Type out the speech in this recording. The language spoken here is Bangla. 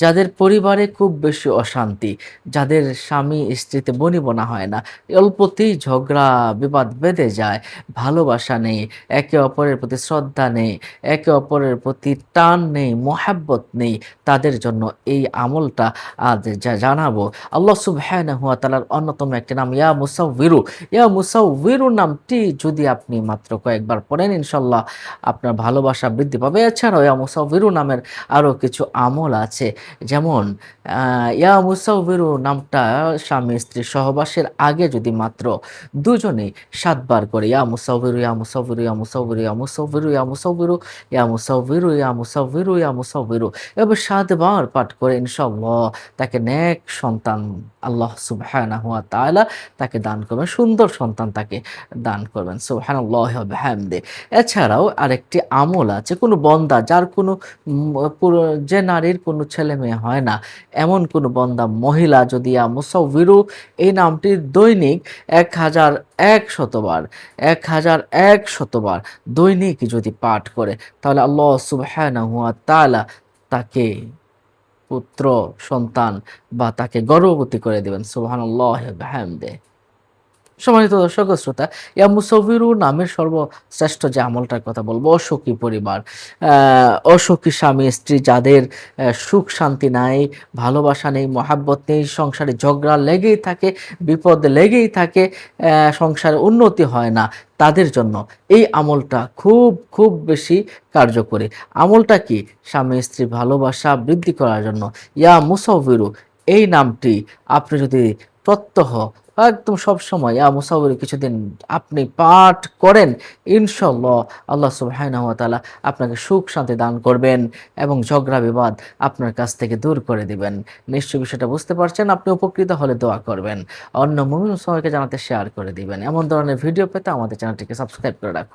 যাদের পরিবারে খুব বেশি অশান্তি, যাদের স্বামী স্ত্রীতে বনিবনা হয় না অল্পতেই ঝগড়া, বিবাদ বেঁধে যায়, ভালোবাসা নেই, একে অপরের প্রতি শ্রদ্ধা নেই, একে অপরের প্রতি টান নেই, মোহাব্বত নেই, তাদের জন্য এই আমলটা আজ যা জানাব। আল্লাহ সুবহানাহু ওয়া তাআলার অন্যতম একটি নাম, ইয়া মুসাউবিরু। ইয়া মুসাউবিরু নামটি যদি আপনি মাত্র কয়েকবার পড়েন ইনশাল্লাহ আপনার ভালোবাসা বৃদ্ধি পাবে। এছাড়াও ইয়া মুসাউবিরু নামের আরও কিছু আমল আছে। যেমন ইয়া মুসাউবিরু নামটা স্বামী স্ত্রী সহবাসের আগে যদি মাত্র দুজনেই সাতবার করে, ইয়া মুসাউবিরু ইয়া মুসাউবিরু ইয়া মুসাউবিরু ইয়া মুসাউবিরু ইয়া মুসাউবিরু ইয়া মুসাউবিরু ইয়া মুসাউবিরু ইয়া মুসাউবিরু। এভাবে সাতবার পাঠ করে ইনশাল্লাহ তাকে নেক সন্তান আল্লাহ সুবহানাহু হুয়া তাআলা তাকে দান করবেন, সুন্দর সন্তান তাকে দান করবেন, সুবহানাল্লাহ ওয়া বিহামদি। এছাড়াও আরেকটি আমল আছে, কোনো বন্দা, যার কোনো যে নারীর কোনো ছেলে মেয়ে হয় না, এমন কোনো বন্দা, মহিলা যদি মুসাউবিরু এই নামটি দৈনিক এক হাজার এক শতবার এক হাজার এক শতবার দৈনিক যদি পাঠ করে, তাহলে আল্লাহ সুবহানাহু হুয়া তাআলা তাকে পুত্র সন্তান বা তাকে গর্ভবতী করে দেবেন। সুবহানাল্লাহ হামদে সম্মানিত দর্শক শ্রোতা, ইয়া মুসবিরু নামের সর্বশ্রেষ্ঠ যে আমলটার কথা বলব, অসুখী পরিবার। অসুখী স্বামী, স্ত্রী যাদের সুখ শান্তি নাই, ভালোবাসা নেই, মহাব্বত নেই, সংসারে ঝগড়া লেগেই থাকে, বিপদ লেগেই থাকে সংসারে উন্নতি হয় না, তাদের জন্য এই আমলটা খুব খুব বেশি কার্যকরী। আমলটা কি? স্বামী, স্ত্রী ভালোবাসা বৃদ্ধি করার জন্য। ইয়া মুসাউবিরু, এই নামটি আপনি যদি প্রত্যহ একদম সব সময় ইয়া মুসাউরি কিছুদিন আপনি পাঠ করেন ইনশাল্লাহ আল্লাহ সুবহানাহু ওয়া আপনাকে সুখ শান্তি দান করবেন এবং ঝগড়া বিবাদ আপনার কাছ থেকে দূর করে দিবেন। নিশ্চয় বিষয়টা বুঝতে পারছেন, আপনি উপকৃত হলে দোয়া করবেন। অন্য মুমিন সবাইকে জানাতে শেয়ার করে দিবেন। এমন ধরনের ভিডিও পেতে আমাদের চ্যানেলটিকে সাবস্ক্রাইব করে রাখুন।